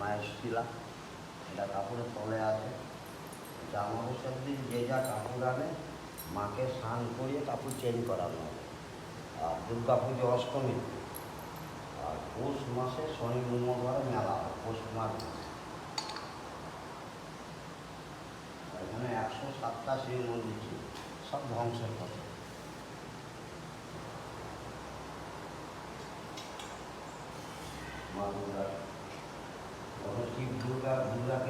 বসছিলাম এটা কাপড়ের তলে আছে। আমাবস্যার দিন যে যা কাপড় আনে, মাকে স্নান করিয়ে কাপড় চেঞ্জ করানো হবে আর দুর্গা পুজো অষ্টমী, আর পৌষ মাসে শনি মঙ্গলবারে মেলা হয়, পৌষ মাস। এখানে একশো সাতটা শিব মন্দির ছিল, সব ধ্বংসের কথা মা দুর্গা তখন শিব